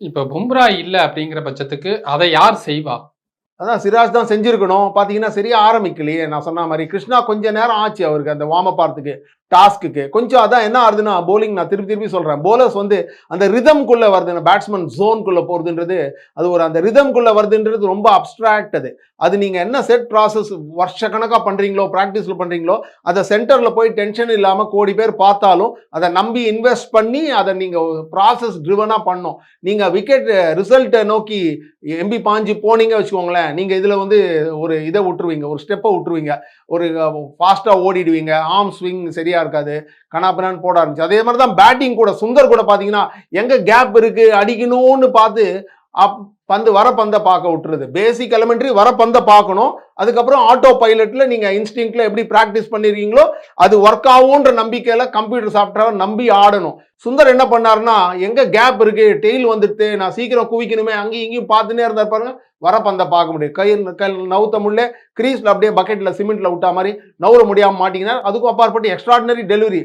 இப்போ பும்ரா இல்லை அப்படிங்கிற பட்சத்துக்கு அதை யார் செய்வா? அதான் சிராஜ் தான் செஞ்சுருக்கணும். பார்த்தீங்கன்னா சரியா ஆரம்பிக்கலையே. நான் சொன்ன மாதிரி கிருஷ்ணா கொஞ்ச நேரம் ஆச்சு அவருக்கு அந்த வார்ம் அப் ஆகிறதுக்கு டாஸ்க்குக்கு கொஞ்சம் அதான் என்ன ஆகுதுன்னா போலிங் நான் திருப்பி திருப்பி சொல்கிறேன் போலர்ஸ் வந்து அந்த ரிதம்குள்ளே வருது பேட்ஸ்மேன் ஜோன்குள்ளே போகிறதுன்றது அது ஒரு அந்த ரிதம்குள்ளே வருதுன்றது ரொம்ப அப்ட்ராக்ட் அது. அது நீங்கள் என்ன செட் ப்ராசஸ் வருஷ பண்ணுறீங்களோ பண்றீங்களோ பண்ணுறீங்களோ அதை சென்டரில் போய் டென்ஷன் இல்லாமல் கோடி பேர் பார்த்தாலும் அதை நம்பி இன்வெஸ்ட் பண்ணி அதை நீங்கள் ப்ராசஸ் ட்ரிவனாக பண்ணோம் நீங்கள் விக்கெட் ரிசல்ட்டை நோக்கி எம்பி பாஞ்சு போனீங்க வச்சுக்கோங்களேன் நீங்கள் இதில் வந்து ஒரு இதை விட்டுருவீங்க ஒரு ஸ்டெப்பை விட்டுருவீங்க. ஒரு ஃபாஸ்ட்டாக ஓடிடுவீங்க ஆர்ம் ஸ்விங் சரியாக சரியாக இருக்காது. கனாப்பினான்னு போட ஆரம்பிச்சு. அதே மாதிரி தான் பேட்டிங் கூட சுந்தர் கூட பாத்தீங்கன்னா எங்க கேப் இருக்கு அடிக்கணும்னு பார்த்து அப் பந்து வர பந்தை பார்க்க விட்டுருது. பேசிக் எலமெண்ட்ரி வர பந்தை பார்க்கணும். அதுக்கப்புறம் ஆட்டோ பைலட்டில் நீங்கள் இன்ஸ்டிங்க்ல எப்படி ப்ராக்டிஸ் பண்ணிருக்கீங்களோ அது ஒர்க் ஆகுன்ற நம்பிக்கையில் கம்ப்யூட்டர் சாஃப்ட்வேர் நம்பி ஆடணும். சுந்தர் என்ன பண்ணாருன்னா எங்கே கேப் இருக்கு? டெய்ல் வந்துட்டு நான் சீக்கிரம் குவிக்கணுமே. அங்கேயும் இங்கேயும் பார்த்துனே இருந்தார் பாருங்க. வர பந்தை பார்க்க முடியும். கை கை நவுத்த முடியல. க்ரீஸில் அப்படியே பக்கெட்டில் சிமெண்ட்டில் விட்டா மாதிரி நவுற முடியாம மாட்டிங்கன்னா அதுக்கும் அப்பாற்பட்டு எக்ஸ்ட்ராடினரி டெலிவரி